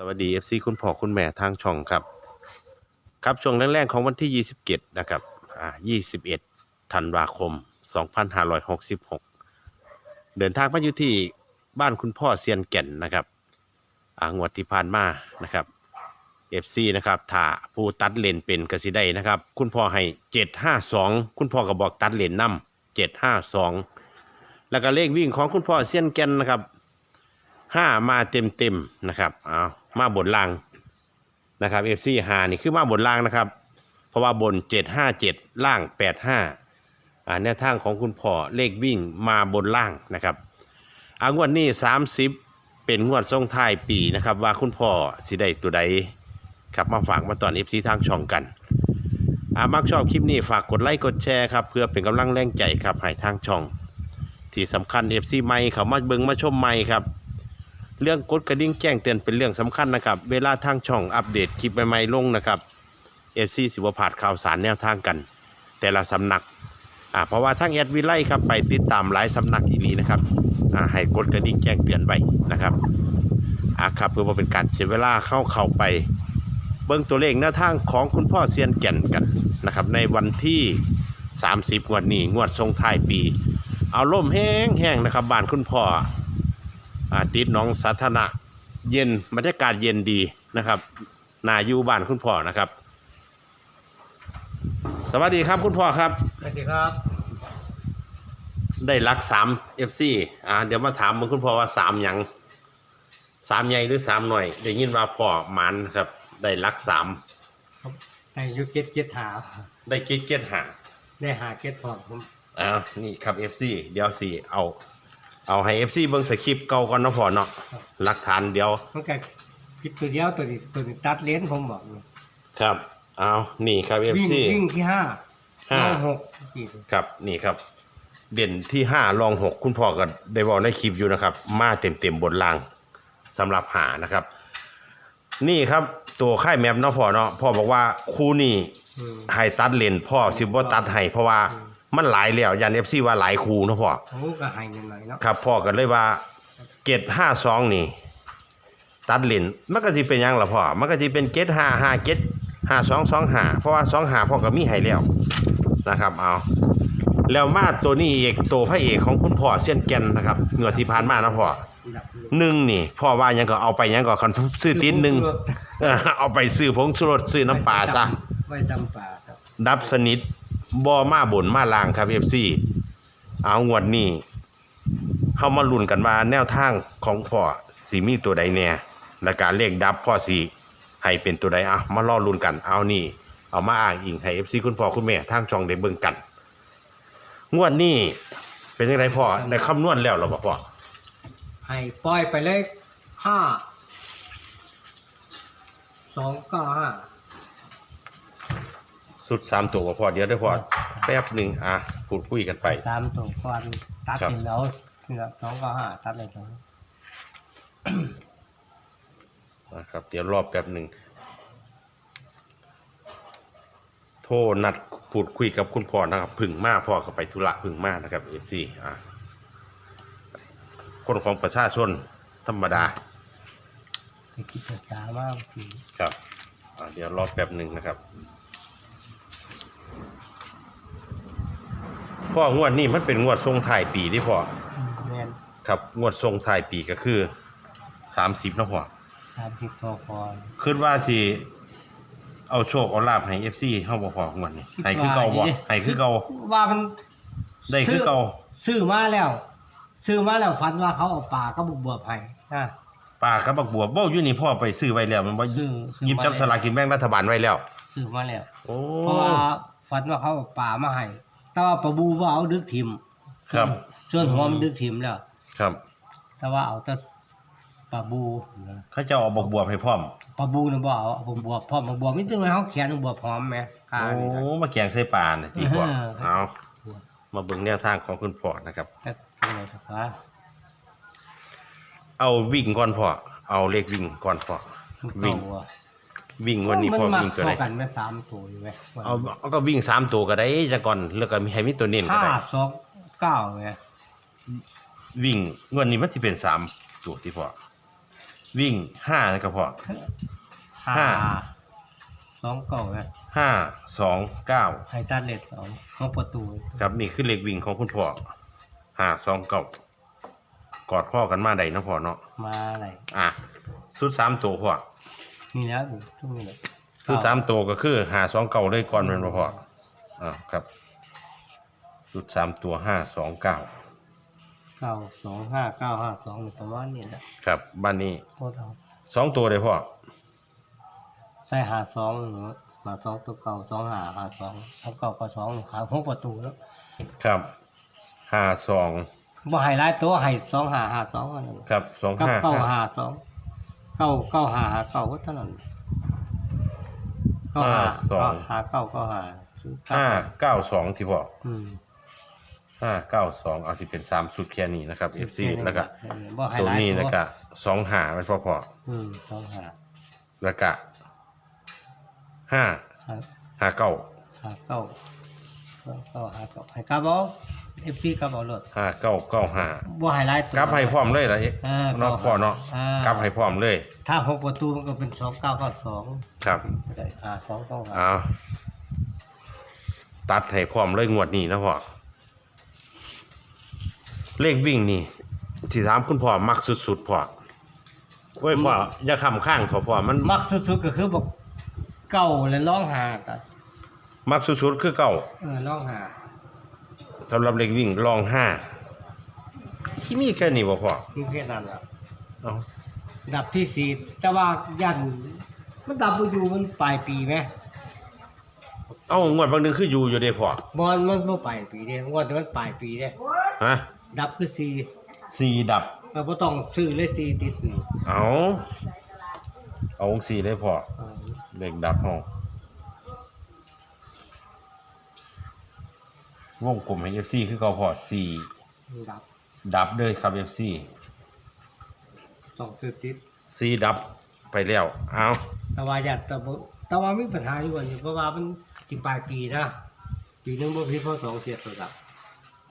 สวัสดี FC คุณพ่อคุณแม่ทางช่องครับ ครับช่วงแรกๆของวันที่ 27 นะครับอ่า21 ธันวาคม 2566 เดินทางมาอยู่ที่บ้านคุณพ่อเซียนแก่นนะครับอ่างวดที่ผ่านมานะครับ FC นะครับถ้าผู้ตัดเลนเป็นกสิได้นะครับ คุณพ่อให้ 752 คุณพ่อก็บอกตัดเลนนำ752 แล้วก็เลขวิ่งของคุณพ่อเซียนแก่นนะครับห้ามาเต็มเต็มๆนะครับ เอา มาบนล่างนะครับ FC หานี่คือมาบนล่างนะครับ เพราะว่าบน757ล่าง85อ่าแนวทางของคุณพ่อเลขวิ่งมาบนล่างนะครับอางวดนี้30เป็นงวดทรงท้ายปีนะครับว่าคุณพ่อสิได้ตัวใดครับมาฝากมาตอน FC ทางช่องกันอามักชอบคลิปนี้ฝากกดไลค์กดแชร์ครับเพื่อเป็นกำลังแรงใจครับให้ทางช่อง ที่สำคัญ FC ใหม่เขามาเบิงมาชมใหม่ครับ เรื่องกดกระดิ่งแจ้งเตือนเป็นเรื่องสำคัญนะครับ เวลาทางช่องอัปเดตคลิปใหม่ๆลงนะครับเอฟซีสิบพลาดข่าวสารแนวทางกัน แต่ละสำนักอ่าเพราะว่าทางแอดวิไลครับไปติดตามหลายสำนักอีนีนะครับอ่าให้กดกระดิ่งแจ้งเตือนไว้นะครับอ่าครับเพื่อว่าเป็นการเสียเวลาเข้าเข้าไป เบิ่งตัวเลขแนวทางของคุณพ่อเซียนแก่นกันนะครับ ในวันที่ 30งวดนี้งวดทรงท้ายปี เอาล่มแห้งแห้งๆนะครับบ้านคุณพ่อ อาติดหน้องสาธารณะเย็นบรรยากาศเย็นดีนะครับนาอยู่บ้านคุณพ่อนะครับ สวัสดีครับคุณพ่อครับ สวัสดีครับได้รักสามเอฟซีอ่าเดี๋ยวมาถามมึงคุณพ่อว่าสามหยังสามใหญ่หรือสามหน่อยได้ยินว่าพ่อหมันครับ ได้รักสามในยุคเก็ตเก็ตหาได้เก็ตเก็ตหาได้หาเก็ตพร้อมผมอ้าวนี่ครับเอฟซีเดี๋ยวสี่เอา เอาให้เอฟซีเบิ่งสคริปต์เก่าก่อนเนาะพ่อเนาะหลักฐานเดี๋ยวมันก็คิดตัวเดียวตัวนี้ตัวนี้ตัดเลนผมบอกอยู่ครับ เอานี่ครับเอฟวิ่งซี วิ่งที่ห้าห้าเข้หกกี่ ครับนี่ครับ เด่นที่ห้ารองหกคุณพ่อก็ได้บอกในคลิปอยู่นะครับ มาเต็มเต็มๆบนล่างสำหรับหานะครับ นี่ครับตัวค่ายแมปเนาะพ่อเนาะพ่อบอกว่าคู่นี่อืม ให้ตัดเลนพ่อสิบ่ตัดให้เพราะว่ามั นหลายแล้วยันเอฟซีว่าหลายคู่เนาะพ่อโอ้ก็ให้หน่อยๆเนาะครับพ่อก็เลยว่าเกตห้าสองนี่ ตัดเลนมันก็สิเป็นหยังล่ะพ่อมันก็สิเป็นเกตห้าห้าเกตห้าสองสองห้าเพราะว่าสองห้าพ่อก็มีให้แล้วนะครับ เอาแล้วมาตัวนี้เอกตัวพระเอกของคุณพ่อเซียนแก่นนะครับเงือที่ผ่านมานะพ่อดับเลยหนึ่งนี่พ่อว่าหยังก็เอาไปหยังก็คันซื้อตินหนึ่งเออเอาไปซื้อผงชูรสซื้อน้ำปลาซะไว้จำปลาครับ ดับสนิท บ่มาบนมาลางครับเอฟซีเอางวดนี้เฮามาลุ้นกันว่าแนวทางของพ่อสิมีตัวใดแน่และการเลขดับพ่อสิให้เป็นตัวใดอะมารอลุ้นกันเอานี่ เอามาอ้างอิงให้ FC คุณพ่อคุณแม่ทางช่องได้เบิ่งกัน งวดนี้เป็นยังไงพ่อได้คำนวณแล้วหรอบ่พ่อให้ปล่อยไปเลยห้าสองเก้าห้า สุดสามตัวบ่พ่อเดี๋ยวได้อพ่อแป๊บหนึงอะพูดคุยกันไปสามตัวก่อนตัดครับเป็นแล้วเนี่ยสองเก้าห้าตัดเลยสองนะครับ เดี๋ยวรอบแป๊บหนึ่งโทรนัดพูดคุยกับคุณพ่อนะครับ พึ่งมาพ่อก็ไปธุระพึ่งมานะครับเอฟซีอ่าคนของประชาชนธรรมดาไปคิดภาษามากทีครับอ่าเดี๋ยวรอบแป๊บหนึ่งนะครับ พ่องวดนี้มันเป็นงวดทรงถ่ายปีที่พ่อแม่นครับงวดทรงถ่ายปีก็คือสามสิบนาะพ่อสามสิบพอคอนคิดว่าสิเอาโชคเอาลาบให้ FC เฮาบ่พองวดนี้ให้คือเก่าบ่ให้คือเก่าว่ามันได้คือเก่าซื้อมาแล้ว ซื้อมาแล้วฝันว่าเขาเอาปลาก็บุกบวบให้นะป้ากับบักบัวบ่อยู่นี่พ่อไปซื้อไว้แล้ว มันบ่ซื้อซื้อหยิบจับมาสลากกินแบ่งรัฐบาลไว้แล้ว ซื้อมาแล้วโอ้เพราะว่าฝันว่าเขาเอาปลามาให้ แต่ว่าปลาบูว่าเอาดึกถิ่มครับ ส่วนหัวมันดึกถิ่มแล้ว ครับ แต่ว่าเอาแต่ปลาบูนะเขาเจะเอาบักบัวให้พร้อม ปลาบูน่ะบ่เอาผมบวบพร้อมบวบมีจังไดเขาเขียนบวบพร้อมแหมกาโอ้นี่นะมาแกงใส่ปลาน่ะจีพ่อเออ เอามาเบิ่งแนวทางของคุณพ่อนะครับ แต่จังไดครับว่าเอาวิ่งก่อนพ่อ เอาเลขวิ่งก่อนพ่อวิ่งเก่าอะ วิ่งวันนี้พ่อมัวิ่งตัวเข้าใดกันแม่สามตัวอยู่ไหมเอาเอาก็วิ่งสามตัวก็ได้จังก่อนแล้วก็มีให้มีตัวเน้นก็ห้าได้สองเก้าไงวิ่งงวดนี้มันสิเป็นสามตัวที่พ่อวิ่งห้านะครับพ่อห้าห้า สองเก่าไงห้าสองเก้าไฮตัดเล็ดสองห้องประตูครับนี่คือเลขวิ่งของคุณพ่อห้าสองเก้ากอดข้อกันมาได้นะพ่อเนาะมาอะไรอะสุดสามตัวพ่อ นี่แล้วช่วงนี้แหละสุดสามตัวก็คือหาสองเก้าเลยก่อนเป็นบ่พ่ออ่าครับสุดสามตัวห้าสองเก้าเก้าสองห้าเก้าห้าสองประมาณนี้แหละครับบ้านนี้โคตรเอาสองตัวเลยพ่อใส่หาสองหรือหาสองตัวเก่าสองหาหาสองสองเก่าก็สองหาห้องประตูแล้วครับห้าสองบ่ไฮไลท์ตัวไฮสองหาหาสองอันนั้นครับสองกับห้าเก้าหาสอง เก้าเก้าหาหาเก้าก็เท่านั้นเก้าหาหาเก้าเก้าหาซื้อเก้ห้าเก้าสองที่พ่ออืมห้าเก้าสองเอาสิเป็นสามสุดแค่นี้นะครับ FC แล้วก็บ่ไฮตัวไลท์นี้แล้วก็สองหาเป็นพ่อพ่ออืมสองหาแล้วก็ห้าหาห้าเก้าหาเก้าเก้าหาเก้าให้กลับเอา เอฟซีกลับเอาเลยห้าเก้าเก้าห้าบ่ไฮไลท์ตัวกลับให้พร้อมเลยล่ะอ่าเนาะพ่อเนาะอ่ากลับให้พร้อมเลย ถ้าหกประตูมันก็เป็นสองเก้าเก้าสองครับได้หาสองต้องหาเอาตัดให้พร้อมเลยงวดนี้นะพ่อเลขวิ่งนี่สิถามคุณพ่อมักสุดๆพ่อโอ้ยพ่ออย่าคำข้างเถอะพ่อมันมักสุดๆก็คือบอกเก้าและร้องหาตัดมักสุดๆคือเก่าเออร้องหา สำหรับเลขวิ่งลองห้าที่มีแค่นี้บ่พ่อคือแค่นั้นแหละเอาดับที่สี่แต่ว่ายันมันดับบ่อยู่มันปลายปีไหมเอางวดบางหนึงคืออยู่อยู่เด้พ่อบอลมันบ่ปลายปีเด้งวดแต่มันปลายปีเด้ฮะดับคือสี่สี่ดับเราบ่ต้องซื้อเลยสี่ติดนี่เอาเอาองสี่เลยพ่อเออเลขดับห้อง วงกลมให้ FC คือเก่าพอสี่ดับดับเลยครับ FC ต้องซื้อติดสี่ดับไปแล้วเอาแต่ว่าอย่าแต่บ่แต่ว่ามีปัญหาอยู่อันนี้เพราะว่ามันสิปลายปีนะปีหนึงบ่ผิดพอสองเทียบตัวดับ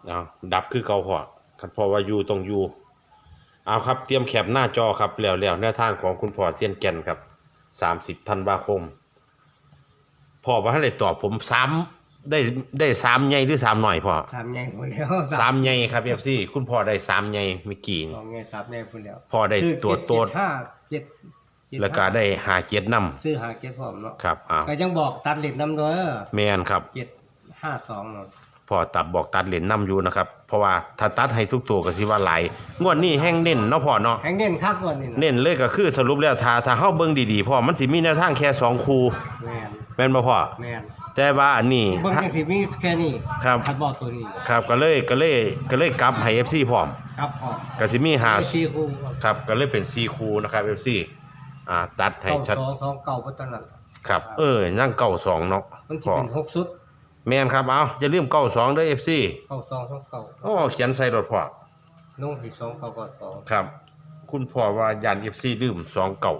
เอาดับคือเก่าพอคันพอว่าอยู่ต้องอยู่เอาครับเตรียมแคปหน้าจอครับแล้วแล้วแนวทางของคุณพ่อเซียนแก่นครับสามสิบธันวาคมพ่อว่าให้ได้ตอบผมสาม ได้ได้สามใหญ่หรือสามหน่อยพ่อสามใหญ่หมดแล้วสามใหญ่ครับ FC คุณพ่อได้สามใหญ่เมื่อกี้สนี่องใหญ่สามใหญ่หมดแล้วพ่อได้ซื้อตัวเจ็ดโตัวเจ็ดห้าเจ็ดเจ็ดแล้วก็ได้หาเจ็ดนซื้อหาเจ็ดพร้อมเนาะำครับอ้าวก็ยังบอกตัดเหล็กน้ำเด้อแมนครับ เจ็ดห้าสองเนาะพอตัดบอกตัดเหรียญนำอยู่นะครับ เพราะว่าถ้าตัดให้ทุกตัวก็สิว่าหลายงวดนี้แห้งเน้นเนาะพ่อเนาะแข่งเน้นคักกว่านี่นะเน้นเลยก็คือสรุปแล้วถ้าถ้าเฮาเบิ่งดีๆพ่อมันสิมีแนวทางแค่สองคู่แม่นแม่นบ่พ่อ แม่น แต่ว่าอันนี้เบิ่งจังสิมีแค่นี้ครับคัดบอกตัวนี้ครับก็เลยก็เลยก็เลยกลับให้ FC พร้อมครับพร้อมก็สิมีหาไม่สี่คู่ครับก็เลยเป็น4คู่นะครับ FC อ่าตัดให้เก้าชัดสองสองเก้าพัฒนาครับ เออยังเก้าสองเนาะมันสิพ่อเป็นหกชุดแม่นครับเอาอย่าลืมเก้าสองเด้อ FC เก้าสองสองเก้าโอ้เขียนใส่รถพ่อลงที่สองเก้าเก้าสอง ครับ คุณพ่อว่ายัน FC ลืมสองเก่า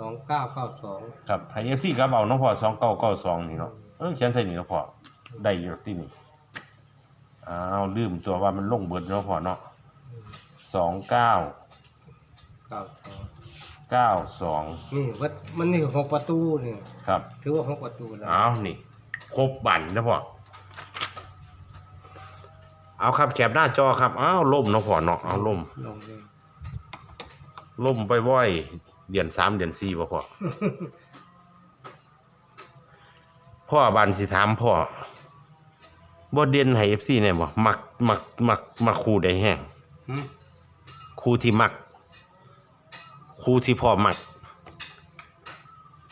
สองเก้าเก้าสองครับให้ FC ครับเอาเนาะพ่อ2992นี่เนาะเออเขียนใส่นี่เนาะพ่อได้อยู่ที่นี่อ้าวลืมตัวว่ามันลงเบิดเนาะพ่อเนาะ29เก้าสอง92นี่วัดมันนี่หกประตูนี่ครับถือว่าหกประตูแล้วอ้าวนี่ครบบันนะพ่อเอาครับแคปหน้าจอครับอ้าวล่มเนาะพ่อเนาะเอาล่มลงเลยล่มไปว่อย เดือน3เดือน4บ่พ่อ พ่อบันสิถามพ่อบ่เด่นให้ FC แน่บ่มักมักมักมักครูได้แฮงหืมครูที่มักครูที่พ่อมัก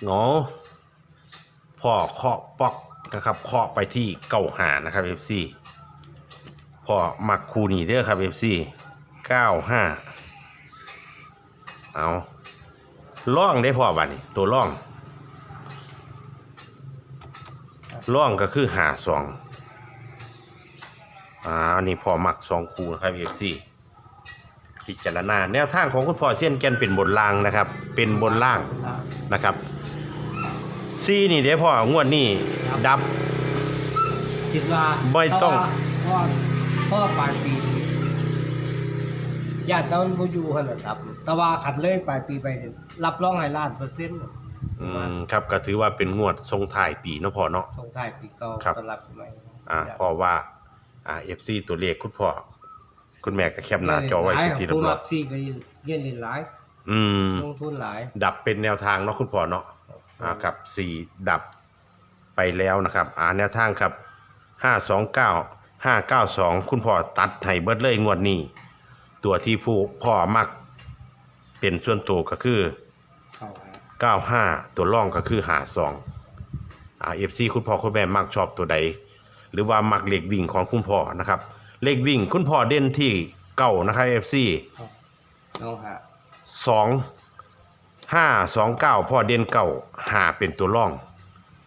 เงอพ่อเคาะป๊อกนะครับเคาะไปที่เก้าหานะครับ FC พ่อมักครูนี่เด้อครับ FC เก้าห้าเอา ล่องได้พ่อบัดนี้ตัวล่องล่องก็คือหาสองอ่าอันนี้พอมักสองคูนะครับ FC พิจารณาแนวทางของคุณพ่อเซียนแกนเป็นบนล่างนะครับ เป็นบนล่างอะนะครับซีนี่เดี๋ยวพ่องวดนี้ดับ คิดว่าไม่ต้องเพราะว่าเพราะว่าปลายปี ญาติตอนบ่อยู่หั่นน่ะครับ แต่ว่าขัดเลยปลายปีไปเนี่ยรับรองให้ล้านเปอร์เซ็นต์อืมครับก็ถือว่าเป็นงวดทรงท้ายปีเนาะพ่อเนาะ ส่งท้ายปีเก่าครับ ต้อนรับปีใหม่อ่าเพราะว่า อ่า FC ตัวเลขคุณพ่อ คุณแม่ก็แคปหน้าจอไว้เป็นที่เรียบผู้ร้อมัยกซี่ก็เรียนเรียนหลายอืม ลงทุนหลาย ดับเป็นแนวทางเนาะคุณพ่อเนาะ อ่าครับสี่ดับไปแล้วนะครับ อ่าแนวทางครับห้าสองเก้าห้าเก้าสองคุณพ่อตัดให้เบิดเลยงวดนี้ ตัวที่ผู้พ่อมักเป็นส่วนตัวก็คือ เข้าหาเก้าห้าตัวร่องก็คือหาสองอ่าเอฟซีคุณพ่อคุณแม่มักชอบตัวใด หรือว่ามักเลขวิ่งของคุณพ่อนะครับ เลขวิ่งคุณพ่อเด่นที่เก้านะครับเอฟซีน้องหาสองห้าสองเก้าพ่อเด่นเก้าหาเป็นตัวร่อง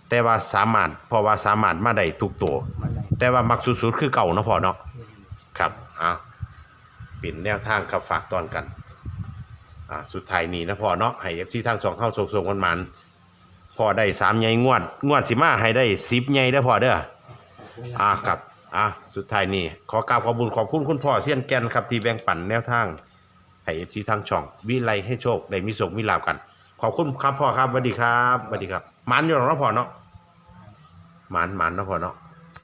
แต่ว่าสามารถเพราะว่าสามารถมาได้ทุกตัวมันได้แต่ว่ามักสุดๆคือเก่าเนาะพ่อเนาะอืมครับอะ เป็นแนวทางครับฝากตอนกัน อ่า สุดท้ายนี้นะพ่อเนาะให้เอฟซีทางสองเข้าส่งส่งกันมันพ่อได้สามใหญ่งวด งวดสิมาให้ได้สิบใหญ่ได้อพอเด้อ อ่าครับ อะสุดท้ายนี้ขอกราบขอบคุญขอบคุณคุณพ่อเซียนแกนครับที่แบ่งปันแนวทางให้เอฟซีทางช่อง วิไลให้โชคได้มีสุขมีลาบกัน ขอบคุณครับพ่อครับสวัสดีครับสวัสดีครับหมันอยู่หรอเนาะพ่อเนาะหมันหมันเนาะพ่อเนาะ